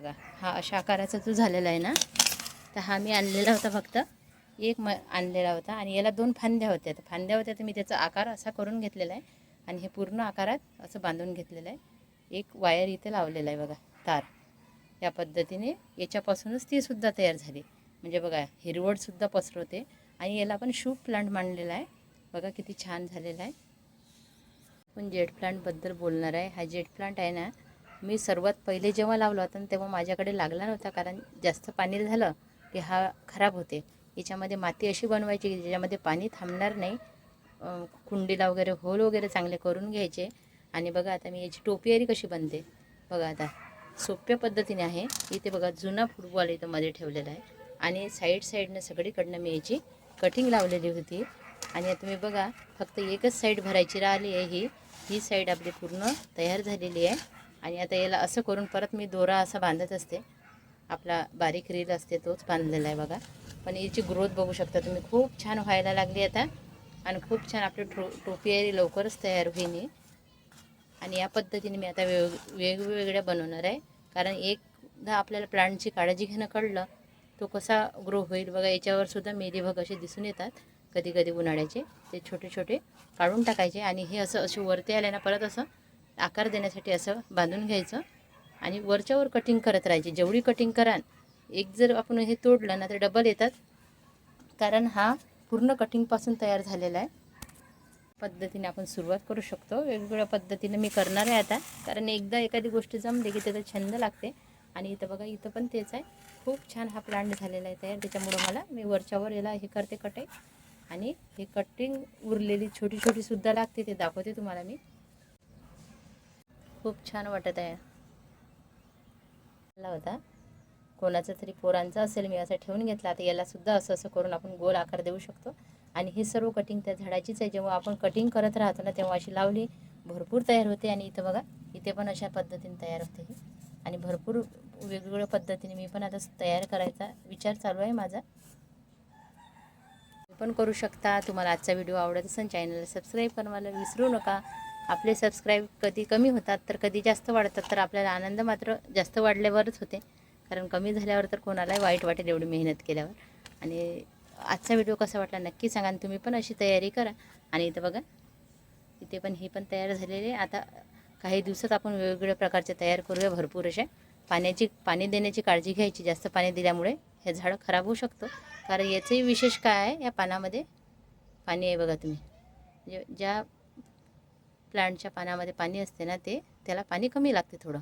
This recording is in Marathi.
बघा हा अशा आकाराचा जो झालेला आहे ना तर हा मी आणलेला होता फक्त. एक म आणलेला होता आणि याला दोन फांद्या होत्या. तर फांद्या होत्या तर मी त्याचा आकार असा करून घेतलेला आहे आणि हे पूर्ण आकारात असं बांधून घेतलेलं आहे. एक वायर इथे लावलेला आहे बघा तार. या पद्धतीने याच्यापासूनच ती सुद्धा तयार झाली. म्हणजे बघा हिरवळसुद्धा पसरवते आणि याला आपण शू प्लांट मांडलेला आहे. बघा किती छान झालेला आहे. पण जेट प्लांटबद्दल बोलणार आहे. हा जेट प्लांट आहे ना मी सर्वात पहिले जेव्हा लावला होता तेव्हा माझ्याकडे लागला नव्हता कारण जास्त पाणी झालं की हा खराब होते. याच्यामध्ये माती अशी बनवायची की ज्याच्यामध्ये पाणी थांबणार नाही. कुंडीला वगैरे होल वगैरे चांगले करून घ्यायचे. आणि बघा आता मी याची टोपियारी कशी बनते. बघा आता सोप्या पद्धतीने आहे. इथे बघा जुना फुटबॉल इथं मध्ये ठेवलेला आहे. आणि साईड साईडनं सगळीकडनं मी याची कटिंग लावलेली होती. आणि आता तुम्ही बघा फक्त एकच साईड भरायची राहिली आहे ही. ही साईड आपली पूर्ण तयार झालेली आहे. आणि आता याला असं करून परत मी दोरा असा बांधत असते. आपला बारीक रील असते तोच बांधलेला आहे बघा. पण याची ग्रोथ बघू शकता तुम्ही. खूप छान व्हायला लागली आता. आणि खूप छान आपली टो टोपियारी लवकरच तयार होईल आणि या पद्धतीने मी आता वेग वेगवेगळ्या बनवणार आहे. कारण एकदा आपल्याला प्लांटची काळजी घेणं कळलं तो कसा ग्रो होईल बघा. याच्यावर सुद्धा मेरीभग असे दिसून येतात. कधी कधी उन्हाळ्याचे ते छोटे छोटे काढून टाकायचे. आणि हे असं असे वरती आले ना परत असं आकार देण्यासाठी असं बांधून घ्यायचं आणि वरच्यावर कटिंग करत राहायची. जेवढी कटिंग कराल एक जर आपण हे तोडलं ना तर डबल येतात. कारण हा पूर्ण कटिंगपासून तयार झालेला आहे. पद्धतीने आपण सुरुवात करू शकतो. वेगवेगळ्या पद्धतीने मी करणार आहे आता. कारण एकदा एखादी गोष्ट जमली की त्याचा छंद लागते. आणि इथं बघा इथं पण तेच आहे. खूप छान हा प्लांट झालेला आहे तयार. त्याच्यामुळं मला मी वरच्यावर याला हे करते कटे आणि हे कटिंग उरलेली छोटी छोटीसुद्धा लागते ते दाखवते तुम्हाला मी. खूप छान वाटत आहे. झाला होता. कोणाचा तरी पोरांचा असेल मी असं ठेवून घेतला. आता यालासुद्धा असं असं करून आपण गोल आकार देऊ शकतो. आणि हे सर्व कटिंग त्या झाडाचीच आहे. जेव्हा आपण कटिंग करत राहतो ना तेव्हा अशी लावली भरपूर तयार होते. आणि इथं बघा इथे पण अशा पद्धतीने तयार होते ही. आणि भरपूर वेगवेगळ्या पद्धतीने मी पण आता तयार करायचा विचार चालू आहे माझा. तुम्ही पण करू शकता. तुम्हाला आजचा व्हिडिओ आवडत असेल चॅनलला सबस्क्राईब करायला विसरू नका. आपले सबस्क्राईब कधी कमी होतात तर कधी जास्त वाढतात तर आपल्याला आनंद मात्र जास्त वाढल्यावरच होते. कारण कमी झाल्यावर तर कोणालाही वाईट वाटेल एवढी मेहनत केल्यावर. आणि आजचा व्हिडिओ कसा वाटला नक्की सांगा आणि तुम्ही पण अशी तयारी करा. आणि इथं बघा इथे पण ही पण तयार झालेली आहे. आता काही दिवसात आपण वेगवेगळ्या प्रकारचे तयार करूया भरपूर अशा. पाण्याची पाणी देण्याची काळजी घ्यायची. जास्त पाणी दिल्यामुळे हे झाडं खराब होऊ शकतो. कारण याचंही विशेष काय आहे या पानामध्ये? पाणी आहे बघा तुम्ही. म्हणजे ज्या प्लांटच्या पानामध्ये पाणी असते ना ते त्याला पाणी कमी लागते थोडं.